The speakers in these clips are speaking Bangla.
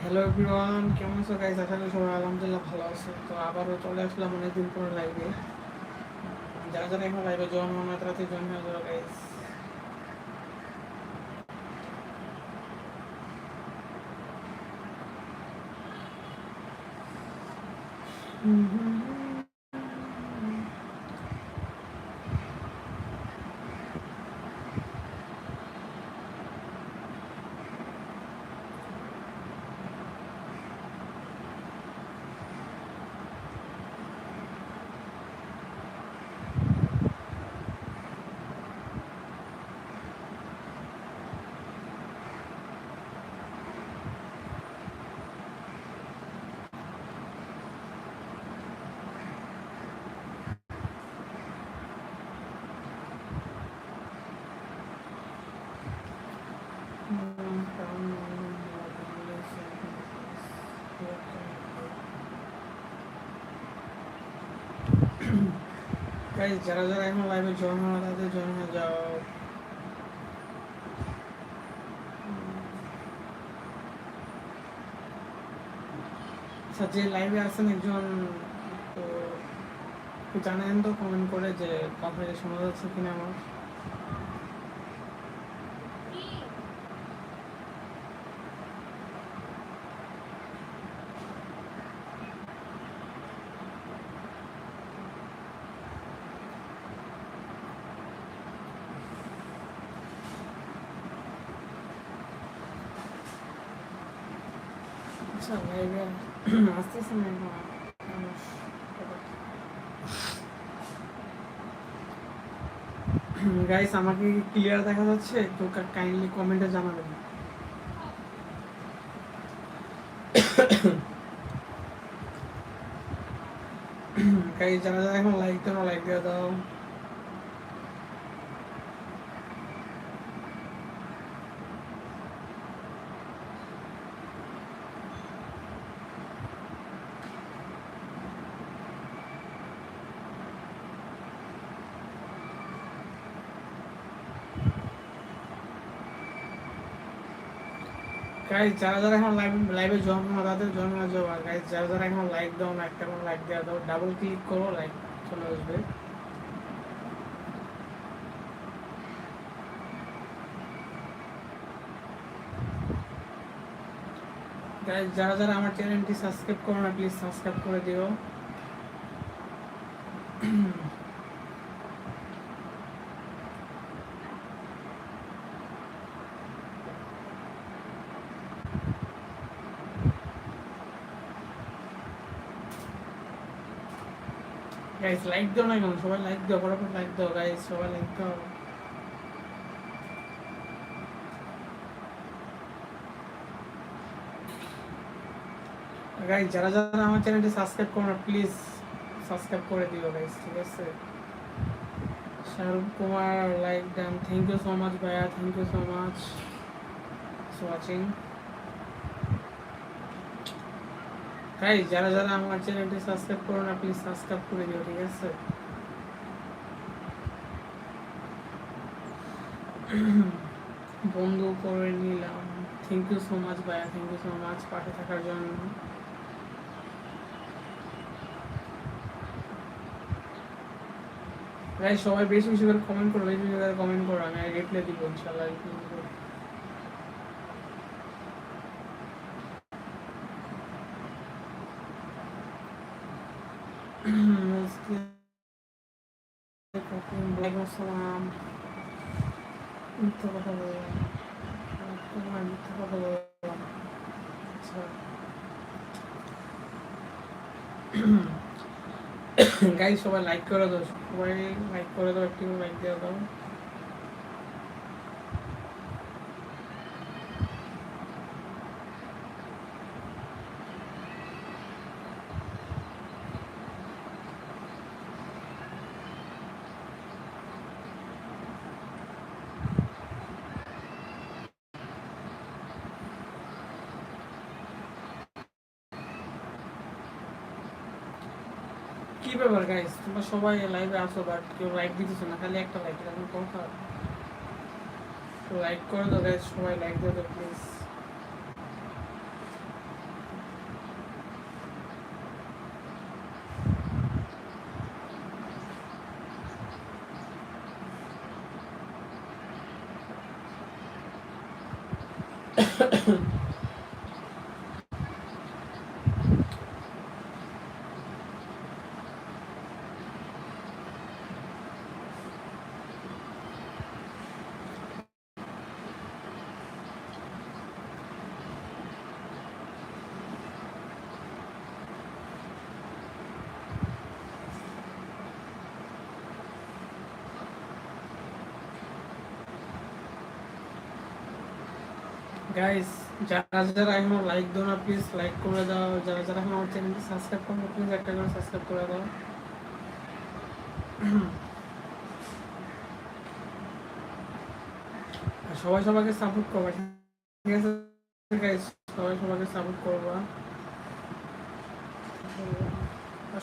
হ্যালো এভরিওয়ান কেমন আছো গাইস আশা করি সবাই আলহামদুলিল্লাহ ভালো আছে। তো আবারও চলে আসলাম অনেকদিন পরে লাইভে যারা যারা এখন লাইভে জয়েন হন রাতে জয়েন হয়ে যাবে গাইস গাইস যারা যারা এখন লাইভে জয়েন হওয়া তাদের জয়েন হয়ে যাও। আচ্ছা যে লাইভে আছেন একজন, তো জানেন তো কমেন্ট করে যে কথা শোনা আছে কিনা আমার। গাইস আমাকে ক্লিয়ার দেখা যাচ্ছে? একটু কাইন্ডলি কমেন্টে জানাবেন। গাইস যারা যারা এখন লাইক দাও লাইক দিয়ে দাও। গাইজ যারা যারা এখন লাইভ লাইভে জয়েন হওয়া তাদের জয়েন হয়ে যাও। আর গাইজ যারা যারা এখন লাইক দাও না, একটা কোনো লাইক দেওয়া দাও। ডাবল ক্লিক করো লাইক চলে আসবে। যারা যারা আমার চ্যানেলটি সাবস্ক্রাইব করো না প্লিজ সাবস্ক্রাইব করে দিও। গাইস লাইক দাও না সবাই লাইক দাও ফটাফট লাইক দাও গাইস সবাই লাইক দাও। গাইস যারা যারা আমার চ্যানেলটি সাবস্ক্রাইব করো না প্লিজ সাবস্ক্রাইব করে দিও গাইস ঠিক আছে? Shahrukh Kumar like done thank you so much ভাইয়া thank you so much watching guys যারা যারা আমার চ্যানেলটি সাবস্ক্রাইব করো না প্লিজ সাবস্ক্রাইব করে দিও, ঠিক আছে? বন্ধু করে নিলাম। থ্যাংক ইউ সো মাচ ভাইয়া থ্যাংক ইউ সো মাচ পাশে থাকার জন্য। গাইস সবাই বেশি বেশি করে কমেন্ট করো, বেশি বেশি করে কমেন্ট করো, আমি রিপ্লাই দিব ইনশাআল্লাহ মিথ্যা কথা মিথ্যা কথা বললাম আচ্ছা গাই সবাই লাইক করে দাও, সবাই লাইক করে দাও, একটু লাইক দিয়ে দাও। কি ব্যাপার গাইস তোমরা সবাই লাইভে আছো বাট কেউ লাইক দিতেছো না, খালি একটা লাইক এখন কথা লাইক করে দাও গাইস সবাই লাইক দিয়ে দাও প্লিজ গাইস যারা যারা এখনও লাইক দাও না প্লিজ লাইক করে দাও। যারা যারা এখন আমার চ্যানেলটি সাবস্ক্রাইব করো প্লিজ একটা করে সাবস্ক্রাইব করে দাও। সবাই সবাইকে সাপোর্ট করবা, ঠিক আছে? গাইস সবাই সবাইকে সাপোর্ট করবা।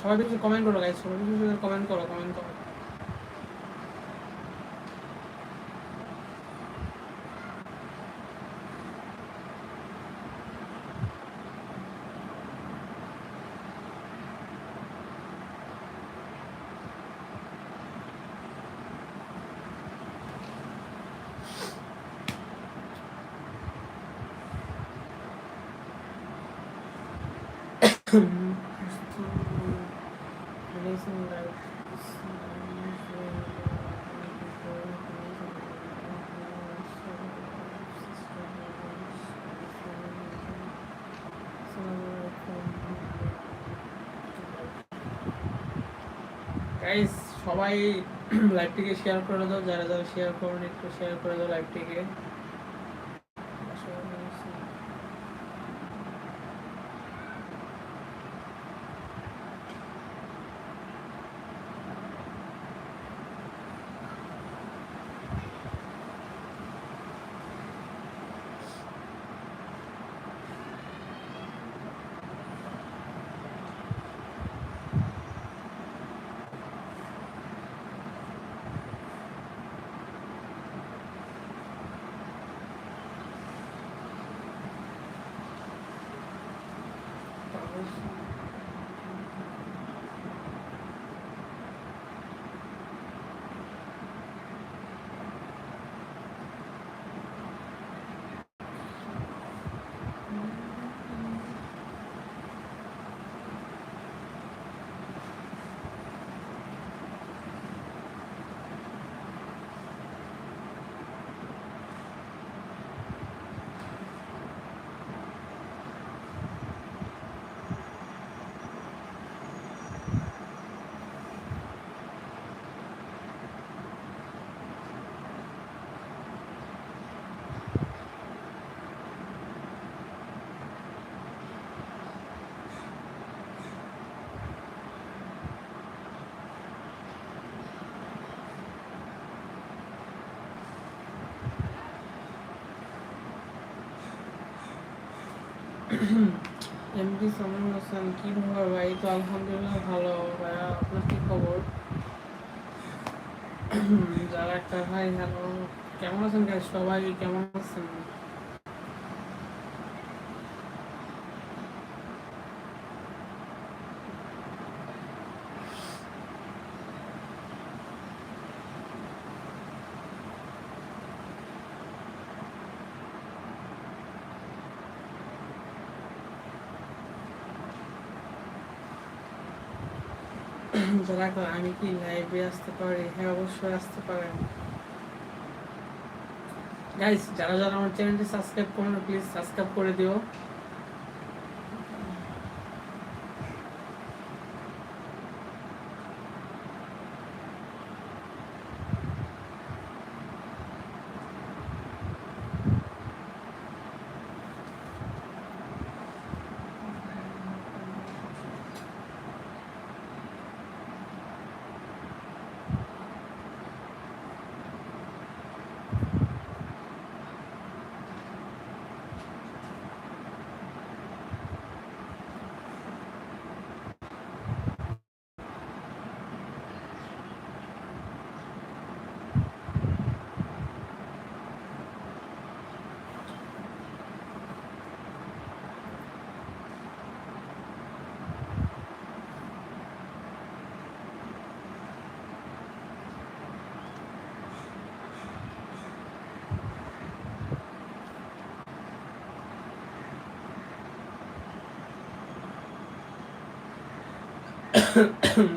সবাই কিছু কমেন্ট করো গাইস সবাই কিছু কমেন্ট করো কমেন্ট করো। সবাই লাইভটিকে শেয়ার করে দাও যারা যারা শেয়ার করুন একটু শেয়ার করে দাও লাইভটিকে এমডি সামিম হোসেন কি খবর ভাই? তো আলহামদুলিল্লাহ ভালো। ভাইয়া, আপনার কি খবর? যারা একটা ভাই হ্যালো কেমন আছেন সবাই কেমন আছেন? যারা আমি কি লাইভে আসতে পারি? হ্যাঁ অবশ্যই আসতে পারেন। গাইস যারা যারা আমার চ্যানেলটি সাবস্ক্রাইব করুন প্লিজ সাবস্ক্রাইব করে দিও।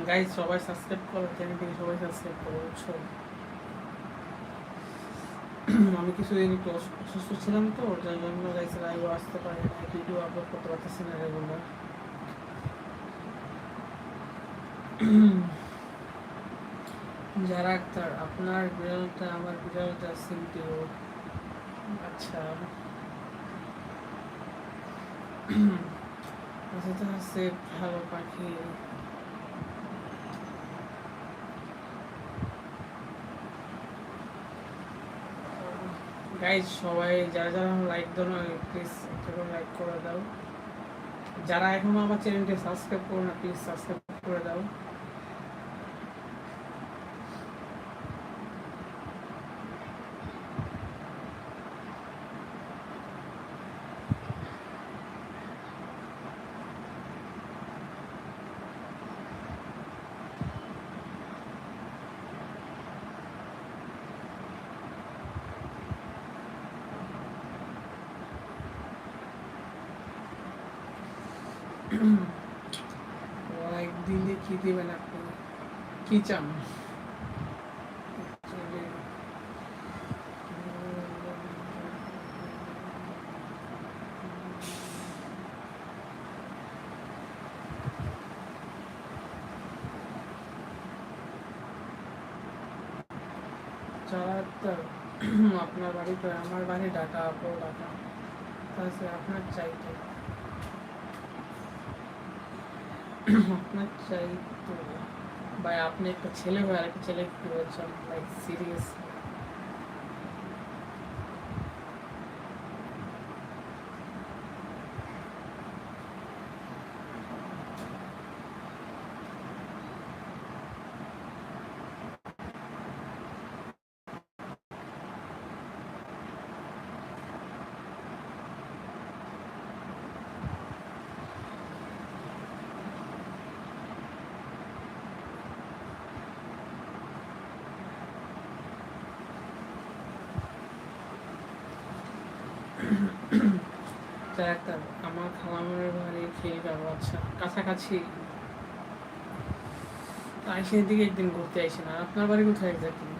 গাইজ সবাই সাবস্ক্রাইব করো চ্যানেলটিকে সবাই সাবস্ক্রাইব করো, বুঝছ? আমি কিছুদিন একটু অসুস্থ ছিলাম তো যার জন্য গাইজ লাইভও আসতে পারি না ভিডিও আপলোড করতে পারতেছি না রেগুলার যারা আক্তার আপনার বিড়ালটা, আমার বিড়ালটা সিমটিও আচ্ছা। আচ্ছা তো হচ্ছে ভালো পাখি। গাইজ সবাই যারা যারা লাইক দাও না প্লিজ একটা লাইক করে দাও। যারা এখনও আমার চ্যানেলটি সাবস্ক্রাইব করো না প্লিজ সাবস্ক্রাইব করে দাও। লাইক দিলে কি দিবেন আপনি কি চান যারা তো আপনার বাড়ি তো আমার বাড়ি ঢাকা আপো ঢাকা তাহলে আপনার চাইতে আপনার চাই তো ভাই আপনি একটা ছেলে ভাই আর আমার খালামের বাড়ি খেয়ে যাব আচ্ছা কাছাকাছি। দিকে একদিন ঘুরতে আইসেন আর আপনার বাড়ি কোথায় এক্স্যাক্টলি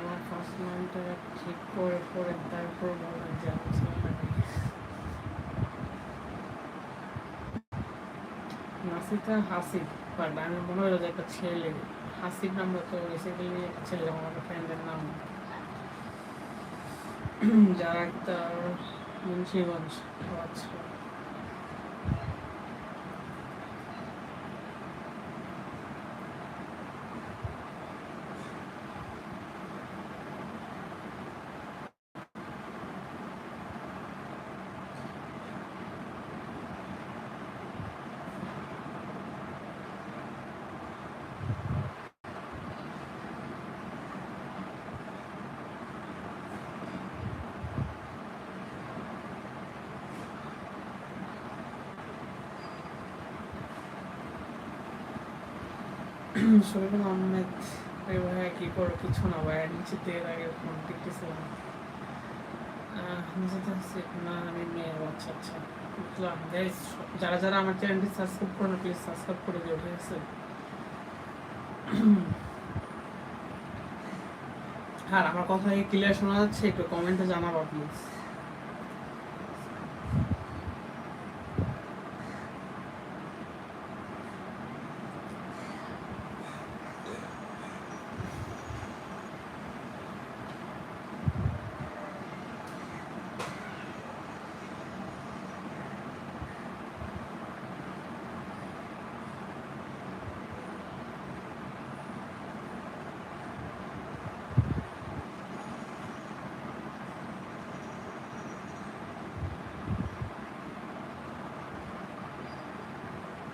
আমার ফার্স্ট নামটা ঠিক করে পরে তারপর বলা যে আমি ছিলাম বাট আমি মনে হলো যে একটা ছেলে। হাসিব নামটা তো একটা ছেলে, আমার ফ্রেন্ডের নাম। একটা মুন্সিগঞ্জ আচ্ছা এই ভাইয়া কি করো কিছু না ভাইয়া নিচে তেল আগে ফোন টিকতেছিলাম আহ, নিচেতে না আমি আচ্ছা আচ্ছা। বুঝলাম। যারা যারা আমার না প্লিজ সাবস্ক্রাইব করে আমার কথা ক্লিয়ার শোনা যাচ্ছে? একটু কমেন্টে জানাব প্লিজ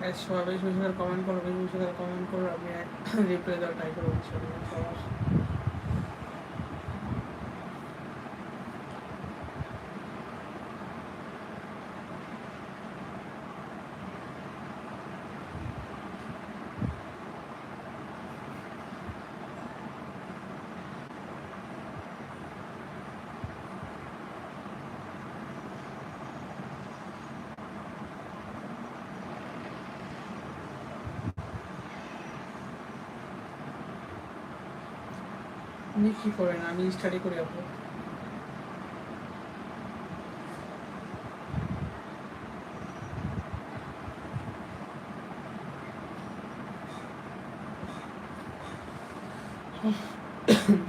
সবাই বেশি কমেন্ট করো বেশি বেশি কমেন্ট করো আমি রিপ্লাই দেওয়ার ট্রাই করব সবার। আপনি কি করেন? আমি স্টাডি করি, আপু।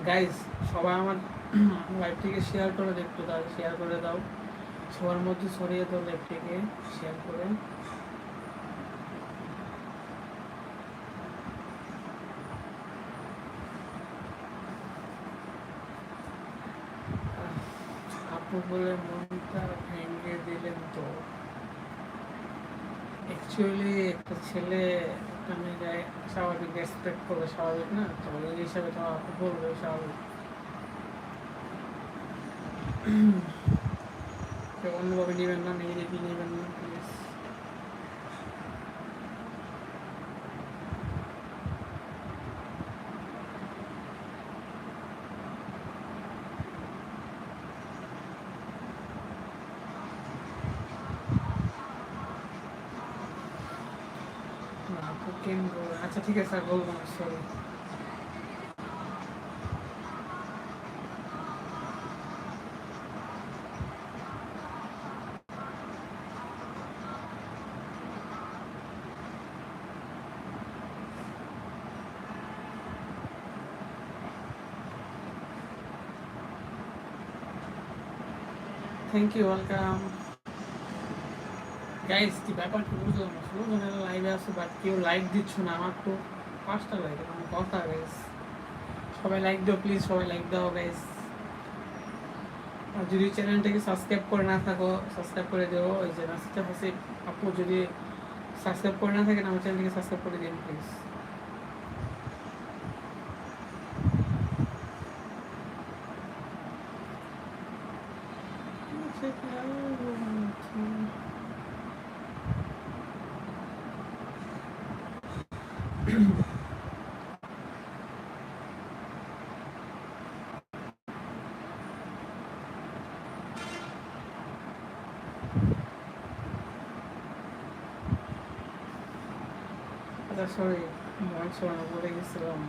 গাইজ সবাই আমার লাইভটিকে শেয়ার করে দেখতো, তাহলে শেয়ার করে দাও। সবার মধ্যে ছড়িয়ে দাও লাইভটিকে শেয়ার করে আপু বলে মনটা ভেঙে দিলেন তো। অ্যাকচুয়ালি একটা ছেলে একটা মেয়েকে স্বাভাবিক রেসপেক্ট করবে স্বাভাবিক না? তো এই হিসাবে তো আপু বলবে স্বাভাবিক। অন্যভাবে নেবেন না মেয়েদেরকে নেবেন না। প্লিজ না আপু কেন বলবেন আচ্ছা ঠিক আছে স্যার বলব না sorry thank you welcome guys কি ব্যাপারটা বুঝলাম না লাইভে আছে বাট কেউ লাইক দিচ্ছ না। আমার তো পাঁচটা লাইক আমার কথা গাইস সবাই লাইক দাও প্লিজ সবাই লাইক দাও গাইস আর যদি চ্যানেলটাকে সাবস্ক্রাইব করে না থাকো সাবস্ক্রাইব করে দেবো ওই যে রাস্তা হাসিব আপু যদি সাবস্ক্রাইব করে না থাকেন আমার চ্যানেলটিকে সাবস্ক্রাইব করে দিন প্লিজ আচ্ছা সরি শোনা বলে গেছিলাম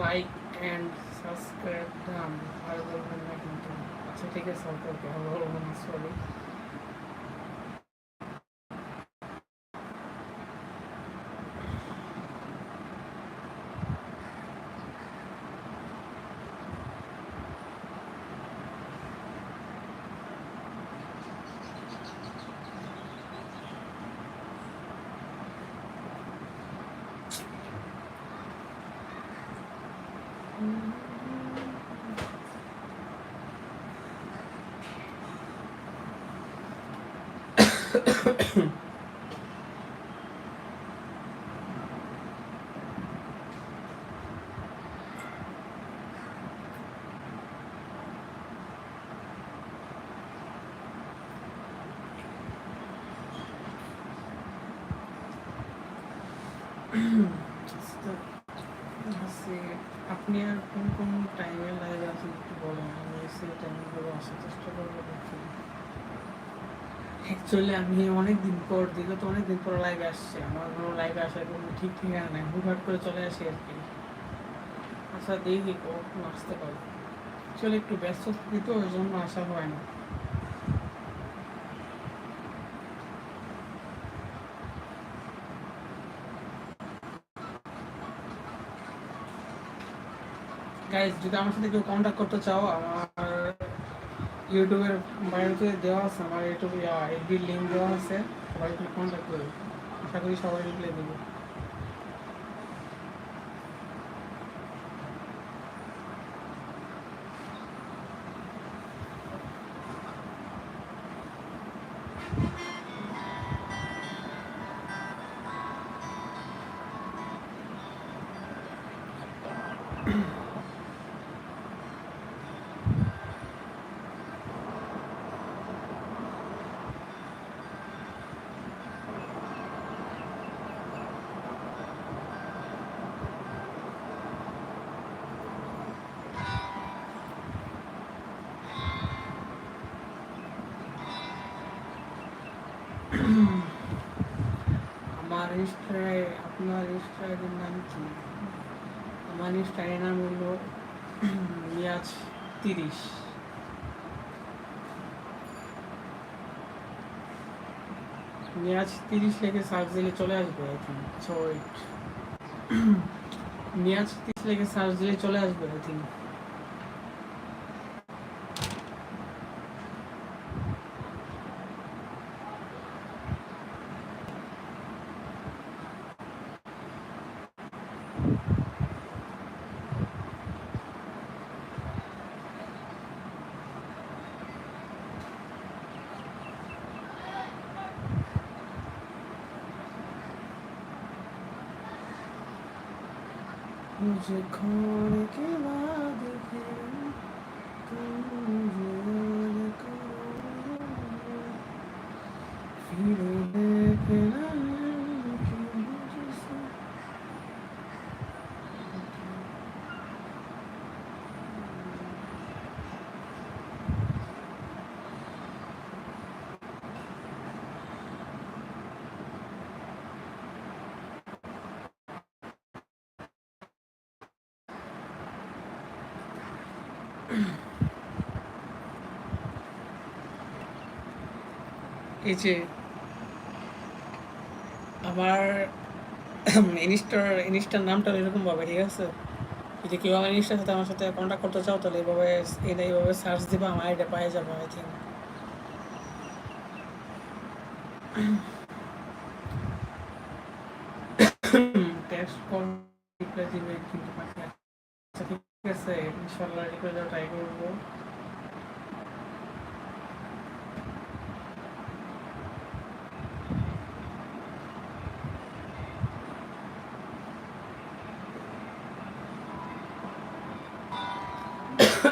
লাইক অ্যান্ড সাবস্ক্রাইব দাম আর বলবেন না কিন্তু আচ্ছা ঠিক আছে ওকে ওকে আর বলব না সরি আপনি আর কোন কোন টাইমে লাইভে আছেন একটু বলেন আমি সেই টাইমগুলো আসার চেষ্টা করব দেখি অ্যাকচুয়ালি আমি অনেক দিন পর দিকে তো অনেক দিন পর লাইভে আসছে, আমার কোনো লাইভে আসার কোনো ঠিক ঠিকানা নেই। হুটহাট করে চলে আসি আর কি। আচ্ছা দেখি কখন আসতে পারি। অ্যাকচুয়ালি একটু ব্যস্ত থাকি তো, ওই জন্য আসা হয় না। গাইজ যদি আমার সাথে কেউ কন্ট্যাক্ট করতে চাও, আমার ইউটিউবের বায়োতে দেওয়া আছে, আমার ইউটিউব এফবির লিঙ্ক দেওয়া আছে, সবাই কন্ট্যাক্ট করবে। আশা করি সবাই রিপ্লাই দেবে। আপনার ইনস্টার নাম কি? আমার ইনস্টার নাম হলো রিয়াজ তিরিশ। নিয়াজ তিরিশ লেগে সার্চ দিলে চলে আসবে আই থিঙ্ক সো ওয়েট মিয়াজ তিরিশ লেগে সার্চ দিলে চলে আসবে আই থিঙ্ক যে ঘর এই যে আমার ইনস্টার ইনস্টার নামটা এরকম ভাবে, ঠিক আছে? যদি কেউ আমার ইনস্টার সাথে আমার সাথে কন্ট্যাক্ট করতে চাও, তাহলে এইভাবে এইভাবে সার্চ দিবা, আমার এটা পাই যাবে আই থিঙ্ক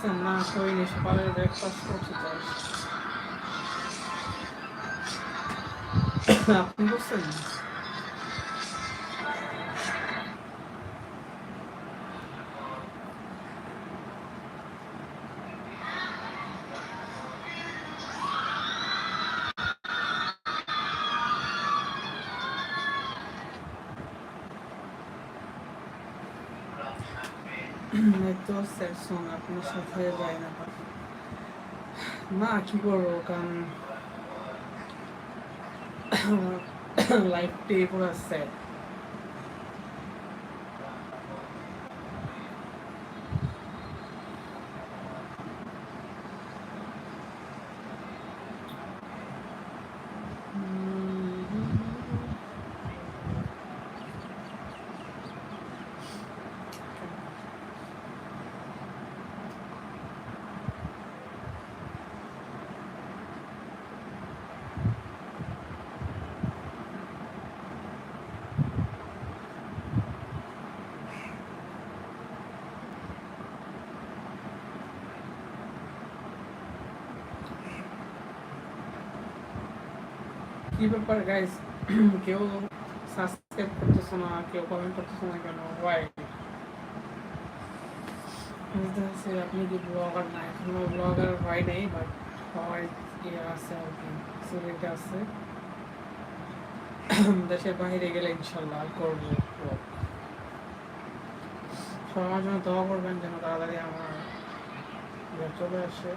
করছেন না করিনি সকালে ব্রেকফাস্ট করছি চাই আপনি করছেন তো স্যাড সং আপনার সাথে যায় না না কি করব? কারণ লাইফটাই পুরো স্যাড কি ব্যাপার গাইস কেউ সাবস্ক্রাইব করতেছো না, কেউ কমেন্ট করতেছো না কেন? ওয়াই বুঝতে পারছি আপনি কি ব্লগার না, এখনও ব্লগার হয় নাই বাট হওয়ার ইয়ে আছে আর কি সিলেটে আছে। দেশের বাইরে গেলে ইনশাল্লাহ করব। সবাই জন্য দোয়া করবেন যেন তাড়াতাড়ি আমার চলে আসে।